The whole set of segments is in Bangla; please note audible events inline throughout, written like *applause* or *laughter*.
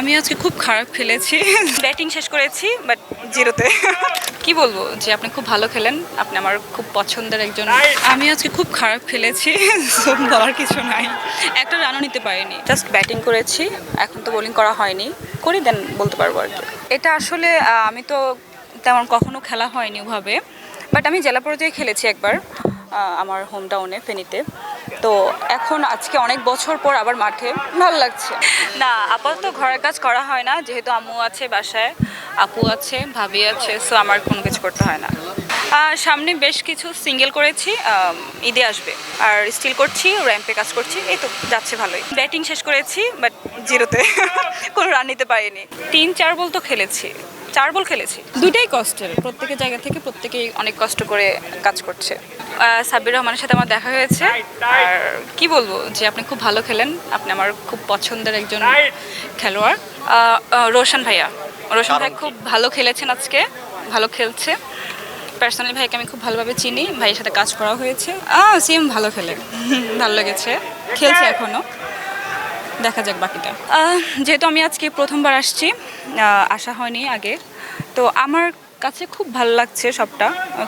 আমি আজকে খুব খারাপ খেলেছি। ব্যাটিং শেষ করেছি বাট জিরোতে। কি বলব যে আপনি খুব ভালো খেলেন আপনি আমার খুব পছন্দের একজন। আমি আজকে খুব খারাপ খেলেছি বলার কিছু নাই। একটা রানও নিতে পারিনি। জাস্ট ব্যাটিং করেছি এখন তো বোলিং করা হয়নি। করি দেন বলতে পারব আর কি। এটা আসলে আমি তো তেমন কখনো খেলা হয়নি ওভাবে বাট আমি জেলা পর্যায়ে খেলেছি একবার আমার হোম টাউনে ফেনীতে তো এখন আজকে অনেক বছর পর আবার মাঠে। ভালো লাগছে। না আপাতত ঘরের কাজ করা হয় না যেহেতু আম্মু আছে বাসায় আপু আছে ভাবি আছে সো আমার কোনো কিছু করতে হয় না। আহ, সামনে বেশ কিছু সিঙ্গেল করেছি ঈদে আসবে। আর স্টিল করছি র্যাম্পে কাজ করছি এই তো যাচ্ছে ভালোই। ব্যাটিং শেষ করেছি বাট জিরোতে *laughs* কোনো রান নিতে পারিনি। তিন চার বল তো খেলেছি। চার বল খেলেছি। দুইটাই কষ্টের প্রত্যেকের জায়গা থেকে প্রত্যেকেই অনেক কষ্ট করে কাজ করছে। সাব্বির রহমানের সাথে আমার দেখা হয়েছে। আর কি বলব যে আপনি খুব ভালো খেলেন আপনি আমার খুব পছন্দের একজন খেলোয়াড়। রোশন ভাইয়া। রোশন ভাই খুব ভালো খেলেছেন আজকে ভালো খেলছে। পার্সোনালি ভাইকে আমি খুব ভালোভাবে চিনি ভাইয়ের সাথে কাজ করা হয়েছে। সিম ভালো খেলে *laughs* ভালো লেগেছে। খেলছে এখনও দেখা যাক বাকিটা। যেহেতু আমি আজকে প্রথমবার আসছি আসা হয়নি আগে তো আমার কাছে খুব ভালো লাগছে সবটা।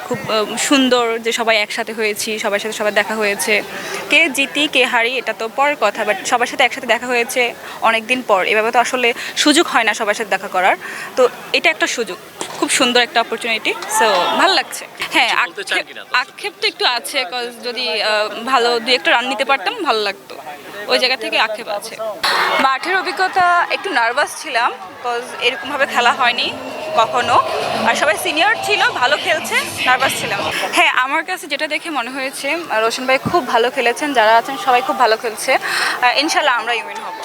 খুব সুন্দর যে সবাই একসাথে হয়েছি সবার সাথে সবার দেখা হয়েছে। কে জিতি কে হারি এটা তো পরের কথা বাট সবার সাথে একসাথে দেখা হয়েছে অনেক দিন পর। এভাবে তো আসলে সুযোগ হয় না সবার সাথে দেখা করার। তো এটা একটা সুযোগ খুব সুন্দর একটা অপরচুনিটি সো ভালো লাগছে। হ্যাঁ আক্ষেপ- আক্ষেপ তো একটু আছে যদি ভালো দু একটা রান নিতে পারতাম ভালো লাগতো। ওই জায়গা থেকে আক্ষেপ আছে। মাঠের অভিজ্ঞতা একটু নার্ভাস ছিলাম বিকজ এরকমভাবে খেলা হয়নি কখনো। আর সবাই সিনিয়র ছিল ভালো খেলছে নার্ভাস ছিলাম। হ্যাঁ আমার কাছে যেটা দেখে মনে হয়েছে রোশন ভাই খুব ভালো খেলেছেন যারা আছেন সবাই খুব ভালো খেলছে। ইনশাল্লাহ আমরা ইউনিন হব।